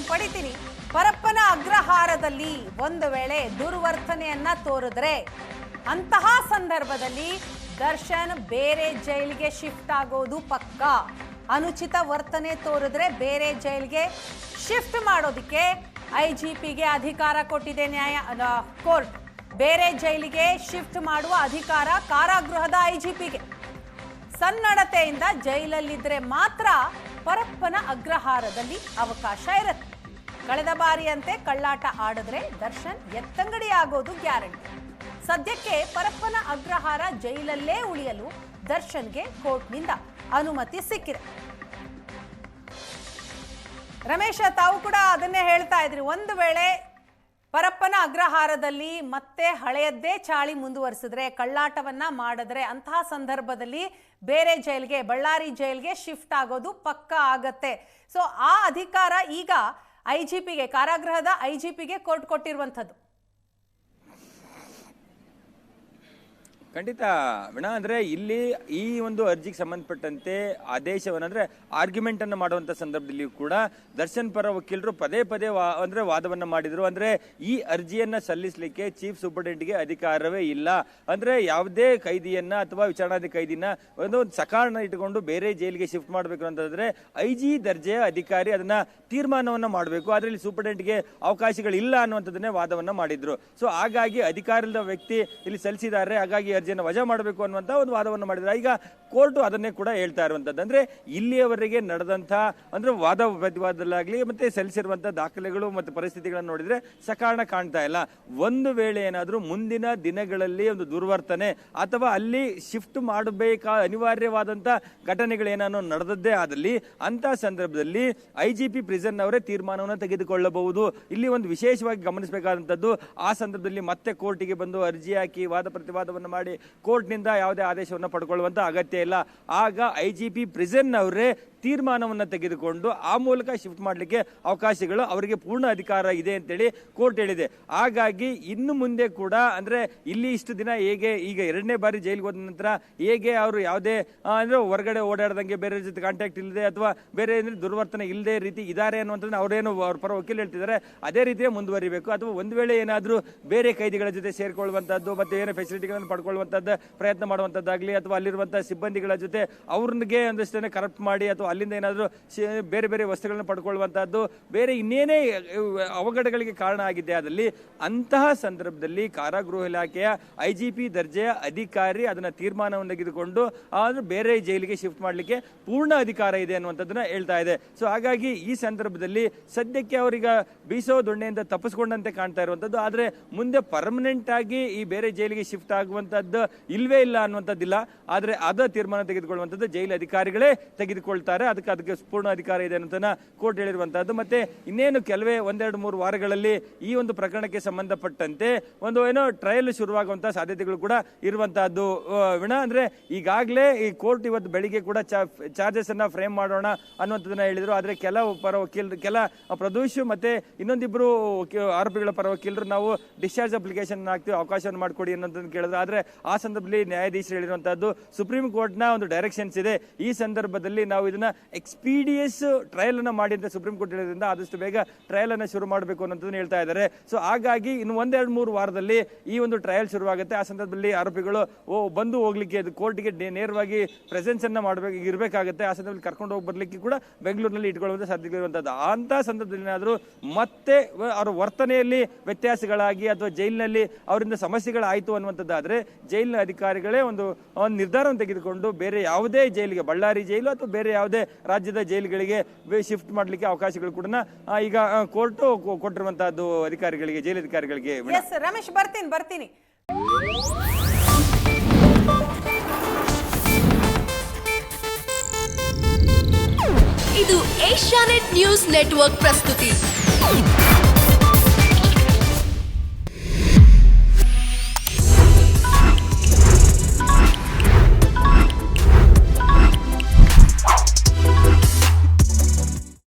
ನಾನು ಪಡಿತೀನಿ. ಪರಪ್ಪನ ಅಗ್ರಹಾರದಲ್ಲಿ ಒಂದು ವೇಳೆ ದುರ್ವರ್ತನೆಯನ್ನ ತೋರಿದ್ರೆ ಅಂತಹ ಸಂದರ್ಭದಲ್ಲಿ ದರ್ಶನ್ ಬೇರೆ ಜೈಲಿಗೆ ಶಿಫ್ಟ್ ಆಗೋದು ಪಕ್ಕ. ಅನುಚಿತ ವರ್ತನೆ ತೋರಿದ್ರೆ ಬೇರೆ ಜೈಲಿಗೆ ಶಿಫ್ಟ್ ಮಾಡೋದಕ್ಕೆ ಐ ಜಿ ಪಿಗೆ ಅಧಿಕಾರ ಕೊಟ್ಟಿದೆ ನ್ಯಾಯ ಕೋರ್ಟ್. ಬೇರೆ ಜೈಲಿಗೆ ಶಿಫ್ಟ್ ಮಾಡುವ ಅಧಿಕಾರ ಕಾರಾಗೃಹದ ಐ ಜಿ ಪಿಗೆ ಸನ್ನಡತೆಯಿಂದ ಜೈಲಲ್ಲಿದ್ದರೆ ಮಾತ್ರ ಪರಪ್ಪನ ಅಗ್ರಹಾರದಲ್ಲಿ ಅವಕಾಶ ಇರುತ್ತೆ. ಕಳೆದ ಬಾರಿಯಂತೆ ಕಳ್ಳಾಟ ಆಡಿದ್ರೆ ದರ್ಶನ್ ಎತ್ತಂಗಡಿ ಆಗೋದು ಗ್ಯಾರಂಟಿ. ಸದ್ಯಕ್ಕೆ ಪರಪ್ಪನ ಅಗ್ರಹಾರ ಜೈಲಲ್ಲೇ ಉಳಿಯಲು ದರ್ಶನ್ಗೆ ಕೋರ್ಟ್ನಿಂದ ಅನುಮತಿ ಸಿಕ್ಕಿದೆ. ರಮೇಶ, ತಾವು ಕೂಡ ಅದನ್ನೇ ಹೇಳ್ತಾ ಇದ್ರಿ. ಒಂದು ವೇಳೆ ಪರಪ್ಪನ ಅಗ್ರಹಾರದಲ್ಲಿ ಮತ್ತೆ ಹಳೆಯದ್ದೇ ಚಾಳಿ ಮುಂದುವರಿಸಿದ್ರೆ, ಕಳ್ಳಾಟವನ್ನ ಮಾಡಿದ್ರೆ ಅಂತಹ ಸಂದರ್ಭದಲ್ಲಿ ಬೇರೆ ಜೈಲ್ಗೆ, ಬಳ್ಳಾರಿ ಜೈಲ್ಗೆ ಶಿಫ್ಟ್ ಆಗೋದು ಪಕ್ಕ ಆಗತ್ತೆ. ಸೊ ಆ ಅಧಿಕಾರ ಈಗ ಐ ಜಿ ಪಿಗೆ ಕಾರಾಗೃಹದ ಐಜಿಪಿಗೆ ಕೋರ್ಟ್ ಕೊಟ್ಟಿರುವಂಥದ್ದು. ಖಂಡಿತ ವಿಣ, ಅಂದ್ರೆ ಇಲ್ಲಿ ಈ ಒಂದು ಅರ್ಜಿಗೆ ಸಂಬಂಧಪಟ್ಟಂತೆ ಆದೇಶವನ್ನು, ಅಂದ್ರೆ ಆರ್ಗ್ಯುಮೆಂಟ್ ಅನ್ನು ಮಾಡುವಂತ ಸಂದರ್ಭದಲ್ಲಿ ಕೂಡ ದರ್ಶನ್ ಪರ ವಕೀಲರು ಪದೇ ಪದೇ ವಾ- ಅಂದ್ರೆ ವಾದವನ್ನು ಮಾಡಿದ್ರು. ಅಂದ್ರೆ ಈ ಅರ್ಜಿಯನ್ನ ಸಲ್ಲಿಸಲಿಕ್ಕೆ ಚೀಫ್ ಸೂಪರಿಂಟೆಂಡೆಂಟ್ಗೆ ಅಧಿಕಾರವೇ ಇಲ್ಲ. ಅಂದ್ರೆ ಯಾವುದೇ ಕೈದಿಯನ್ನ ಅಥವಾ ವಿಚಾರಣಾಧಿ ಕೈದಿನ ಒಂದು ಸಕಾರಣ ಇಟ್ಟುಕೊಂಡು ಬೇರೆ ಜೈಲಿಗೆ ಶಿಫ್ಟ್ ಮಾಡಬೇಕು ಅಂತಂದ್ರೆ ಐ ಜಿ ದರ್ಜೆಯ ಅಧಿಕಾರಿ ಅದನ್ನ ತೀರ್ಮಾನವನ್ನು ಮಾಡಬೇಕು. ಅದರಲ್ಲಿ ಇಲ್ಲಿ ಸೂಪರಿಂಟೆಂಡೆಂಟ್ಗೆ ಅವಕಾಶಗಳಿಲ್ಲ ಅನ್ನುವಂಥದ್ದನ್ನೇ ವಾದವನ್ನು ಮಾಡಿದ್ರು. ಸೊ ಹಾಗಾಗಿ ಅಧಿಕಾರದ ವ್ಯಕ್ತಿ ಇಲ್ಲಿ ಸಲ್ಲಿಸಿದ್ದಾರೆ. ಹಾಗಾಗಿ ಅರ್ಜಿಯನ್ನು ವಜಾ ಮಾಡಬೇಕು ಅನ್ನುವಂಥ ಒಂದು ವಾದವನ್ನು ಮಾಡಿದ್ರು. ಈಗ ಕೋರ್ಟು ಅದನ್ನೇ ಕೂಡ ಹೇಳ್ತಾ ಇರುವಂಥದ್ದು ಅಂದ್ರೆ ಇಲ್ಲಿಯವರೆಗೆ ನಡೆದಂಥ, ಅಂದ್ರೆ ವಾದ ಪ್ರತಿವಾದದಲ್ಲಾಗ್ಲಿ ಮತ್ತೆ ಸಲ್ಲಿಸಿರುವಂಥ ದಾಖಲೆಗಳು ಮತ್ತು ಪರಿಸ್ಥಿತಿಗಳನ್ನು ನೋಡಿದರೆ ಸಕಾರಣ ಕಾಣ್ತಾ ಇಲ್ಲ. ಒಂದು ವೇಳೆ ಏನಾದರೂ ಮುಂದಿನ ದಿನಗಳಲ್ಲಿ ಒಂದು ದುರ್ವರ್ತನೆ ಅಥವಾ ಅಲ್ಲಿ ಶಿಫ್ಟ್ ಮಾಡಬೇಕಾ ಅನಿವಾರ್ಯವಾದಂಥ ಘಟನೆಗಳೇನಾನು ನಡೆದದ್ದೇ ಆದಲ್ಲಿ ಅಂಥ ಸಂದರ್ಭದಲ್ಲಿ ಐ ಜಿ ಪಿ ಪ್ರಿಸನ್ ಅವರೇ ತೀರ್ಮಾನವನ್ನು ತೆಗೆದುಕೊಳ್ಳಬಹುದು. ಇಲ್ಲಿ ಒಂದು ವಿಶೇಷವಾಗಿ ಗಮನಿಸಬೇಕಾದಂಥದ್ದು, ಆ ಸಂದರ್ಭದಲ್ಲಿ ಮತ್ತೆ ಕೋರ್ಟಿಗೆ ಬಂದು ಅರ್ಜಿ ಹಾಕಿ ವಾದ ಪ್ರತಿವಾದವನ್ನು ಮಾಡಿ ಕೋರ್ಟ್ನಿಂದ ಯಾವುದೇ ಆದೇಶವನ್ನು ಪಡ್ಕೊಳ್ಳುವಂಥ ಅಗತ್ಯ ಇಲ್ಲ. ಆಗ ಐ ಜಿ ಪಿ ಪ್ರಿಸನ್ ಅವರೇ ತೀರ್ಮಾನವನ್ನು ತೆಗೆದುಕೊಂಡು ಆ ಮೂಲಕ ಶಿಫ್ಟ್ ಮಾಡಲಿಕ್ಕೆ ಅವಕಾಶಗಳು ಅವರಿಗೆ ಪೂರ್ಣ ಅಧಿಕಾರ ಇದೆ ಅಂತೇಳಿ ಕೋರ್ಟ್ ಹೇಳಿದೆ. ಹಾಗಾಗಿ ಇನ್ನು ಮುಂದೆ ಕೂಡ ಅಂದರೆ ಇಲ್ಲಿ ಇಷ್ಟು ದಿನ ಹೇಗೆ ಈಗ ಎರಡನೇ ಬಾರಿ ಜೈಲಿಗೆ ಹೋದ ನಂತರ ಹೇಗೆ ಅವರು ಯಾವುದೇ ಅಂದರೆ ಹೊರಗಡೆ ಓಡಾಡ್ದಂಗೆ ಬೇರೆ ಜೊತೆ ಕಾಂಟ್ಯಾಕ್ಟ್ ಇಲ್ಲದೆ ಅಥವಾ ಬೇರೆ ಏನಾದ್ರು ದುರ್ವರ್ತನೆ ಇಲ್ಲದೆ ರೀತಿ ಇದ್ದಾರೆ ಅನ್ನುವಂಥದ್ದು ಅವರೇನು ಅವ್ರ ಪರ ವಕೀಲ ಹೇಳ್ತಿದ್ದಾರೆ. ಅದೇ ರೀತಿಯೇ ಮುಂದುವರಿಬೇಕು. ಅಥವಾ ಒಂದು ವೇಳೆ ಏನಾದರೂ ಬೇರೆ ಕೈದಿಗಳ ಜೊತೆ ಸೇರಿಕೊಳ್ಳುವಂಥದ್ದು ಮತ್ತು ಏನೋ ಫೆಸಿಲಿಟಿಗಳನ್ನು ಪಡ್ಕೊಳ್ಳುವಂಥದ್ದು ಪ್ರಯತ್ನ ಮಾಡುವಂಥದ್ದಾಗಲಿ ಅಥವಾ ಅಲ್ಲಿರುವಂಥ ಸಿಬ್ಬಂದಿಗಳ ಜೊತೆ ಅವ್ರಿಗೆ ಒಂದಷ್ಟೇ ಕರಪ್ಟ್ ಮಾಡಿ ಅಥವಾ ಅಲ್ಲಿಂದ ಏನಾದರೂ ಬೇರೆ ಬೇರೆ ವಸ್ತುಗಳನ್ನು ಪಡ್ಕೊಳ್ಳುವಂಥದ್ದು ಬೇರೆ ಇನ್ನೇನೇ ಅವಘಡಗಳಿಗೆ ಕಾರಣ ಆಗಿದೆ ಅದರಲ್ಲಿ, ಅಂತಹ ಸಂದರ್ಭದಲ್ಲಿ ಕಾರಾಗೃಹ ಇಲಾಖೆಯ ಐ ಜಿ ಪಿ ದರ್ಜೆಯ ಅಧಿಕಾರಿ ಅದನ್ನ ತೀರ್ಮಾನವನ್ನು ತೆಗೆದುಕೊಂಡು, ಆದರೂ ಬೇರೆ ಜೈಲಿಗೆ ಶಿಫ್ಟ್ ಮಾಡಲಿಕ್ಕೆ ಪೂರ್ಣ ಅಧಿಕಾರ ಇದೆ ಅನ್ನುವಂಥದ್ದನ್ನು ಹೇಳ್ತಾ ಇದೆ. ಸೊ ಹಾಗಾಗಿ ಈ ಸಂದರ್ಭದಲ್ಲಿ ಸದ್ಯಕ್ಕೆ ಅವರೀಗ ಬೀಸೋ ದೊಣ್ಣೆಯಿಂದ ತಪ್ಪಿಸ್ಕೊಂಡಂತೆ ಕಾಣ್ತಾ ಇರುವಂತದ್ದು ಆದ್ರೆ ಮುಂದೆ ಪರ್ಮನೆಂಟ್ ಆಗಿ ಈ ಬೇರೆ ಜೈಲಿಗೆ ಶಿಫ್ಟ್ ಆಗುವಂಥದ್ದು ಇಲ್ವೇ ಇಲ್ಲ ಅನ್ನುವಂಥದ್ದಿಲ್ಲ. ಆದ್ರೆ ಅದ ತೀರ್ಮಾನ ತೆಗೆದುಕೊಳ್ಳುವಂಥದ್ದು ಜೈಲು ಅಧಿಕಾರಿಗಳೇ ತೆಗೆದುಕೊಳ್ತಾರೆ. ಅದಕ್ಕೆ ಅದಕ್ಕೆ ಪೂರ್ಣ ಅಧಿಕಾರ ಇದೆ ಅನ್ನೋದನ್ನ ಕೋರ್ಟ್ ಹೇಳಿರುವಂತಹದ್ದು. ಮತ್ತೆ ಇನ್ನೇನು ಕೆಲವೇ ಒಂದೆರಡು ಮೂರು ವಾರಗಳಲ್ಲಿ ಈ ಒಂದು ಪ್ರಕರಣಕ್ಕೆ ಸಂಬಂಧಪಟ್ಟಂತೆ ಒಂದು ಏನೋ ಟ್ರಯಲ್ ಶುರುವಾಗುವಂತಹ ಸಾಧ್ಯತೆಗಳು ಕೂಡ ಇರುವಂತಹದ್ದು. ವಿಣ, ಅಂದ್ರೆ ಈಗಾಗಲೇ ಈ ಕೋರ್ಟ್ ಇವತ್ತು ಬೆಳಿಗ್ಗೆ ಕೂಡ ಚಾರ್ಜಸ್ ಅನ್ನ ಫ್ರೇಮ್ ಮಾಡೋಣ ಅನ್ನುವಂಥದ್ದನ್ನ ಹೇಳಿದ್ರು. ಆದ್ರೆ ಕೆಲವು ಪರ ವಕೀಲರು ಕೆಲ ಪ್ರದೋಷ್ ಮತ್ತೆ ಇನ್ನೊಂದಿಬ್ರು ಆರೋಪಿಗಳ ಪರ ವಕೀಲರು ನಾವು ಡಿಸ್ಚಾರ್ಜ್ ಅಪ್ಲಿಕೇಶನ್ ಹಾಕ್ತೀವಿ, ಅವಕಾಶವನ್ನು ಮಾಡಿಕೊಡಿ ಅನ್ನೋದನ್ನ ಕೇಳಿದ್ರು. ಆದ್ರೆ ಆ ಸಂದರ್ಭದಲ್ಲಿ ನ್ಯಾಯಾಧೀಶರು ಹೇಳಿರುವಂತಹದ್ದು ಸುಪ್ರೀಂ ಕೋರ್ಟ್ನ ಒಂದು ಡೈರೆಕ್ಷನ್ಸ್ ಇದೆ. ಈ ಸಂದರ್ಭದಲ್ಲಿ ನಾವು ಇದನ್ನ ಎಕ್ಸ್ಪೀಡಿಯಸ್ ಟ್ರಯಲ್ ಅನ್ನು ಮಾಡಿ ಅಂತ ಸುಪ್ರೀಂ ಕೋರ್ಟ್ ಹೇಳಿದ್ರಿಂದ ಆದಷ್ಟು ಬೇಗ ಟ್ರಯಲ್ ಅನ್ನ ಶುರು ಮಾಡಬೇಕು ಅನ್ನೋದನ್ನು ಹೇಳ್ತಾ ಇದ್ದಾರೆ. ಸೊ ಹಾಗಾಗಿ ಇನ್ನು ಒಂದೆರಡು ಮೂರು ವಾರದಲ್ಲಿ ಈ ಒಂದು ಟ್ರಯಲ್ ಶುರುವಾಗುತ್ತೆ. ಆ ಸಂದರ್ಭದಲ್ಲಿ ಆರೋಪಿಗಳು, ಓ, ಬಂದು ಹೋಗ್ಲಿಕ್ಕೆ, ಅದು ಕೋರ್ಟ್ಗೆ ನೇರವಾಗಿ ಪ್ರೆಸೆನ್ಸ್ ಅನ್ನ ಮಾಡಬೇಕು, ಇರಬೇಕಾಗುತ್ತೆ. ಆ ಸಂದರ್ಭದಲ್ಲಿ ಕರ್ಕೊಂಡು ಹೋಗಿ ಬರ್ಲಿಕ್ಕೆ ಕೂಡ ಬೆಂಗಳೂರಿನಲ್ಲಿ ಇಟ್ಕೊಳ್ಳುವಂತ ಸಾಧ್ಯತೆ ಇರುವಂತದ್ದು. ಅಂತ ಸಂದರ್ಭದಲ್ಲಿ ಏನಾದರೂ ಮತ್ತೆ ಅವರ ವರ್ತನೆಯಲ್ಲಿ ವ್ಯತ್ಯಾಸಗಳಾಗಿ ಅಥವಾ ಜೈಲಿನಲ್ಲಿ ಅವರಿಂದ ಸಮಸ್ಯೆಗಳಾಯಿತು ಅನ್ನುವಂಥದ್ದಾದ್ರೆ ಜೈಲಿನ ಅಧಿಕಾರಿಗಳೇ ಒಂದು ನಿರ್ಧಾರವನ್ನು ತೆಗೆದುಕೊಂಡು ಬೇರೆ ಯಾವುದೇ ಜೈಲಿಗೆ, ಬಳ್ಳಾರಿ ಜೈಲು ಅಥವಾ ಬೇರೆ ಯಾವುದೇ ರಾಜ್ಯದ ಜೈಲುಗಳಿಗೆ ಶಿಫ್ಟ್ ಮಾಡಲಿಕ್ಕೆ ಅವಕಾಶಗಳು ಕೂಡ ಈಗ ಕೋರ್ಟ್ ಕೊಟ್ಟಿರುವಂತಹದ್ದು ಅಧಿಕಾರಿಗಳಿಗೆ ಜೈಲು ಅಧಿಕಾರಿಗಳಿಗೆ ಎಸ್ ರಮೇಶ್ ಬರ್ತೀನಿ ಬರ್ತೀನಿ. ಇದು ಏಷ್ಯಾನೆಟ್ ನ್ಯೂಸ್ ನೆಟ್ವರ್ಕ್ ಪ್ರಸ್ತುತಿ.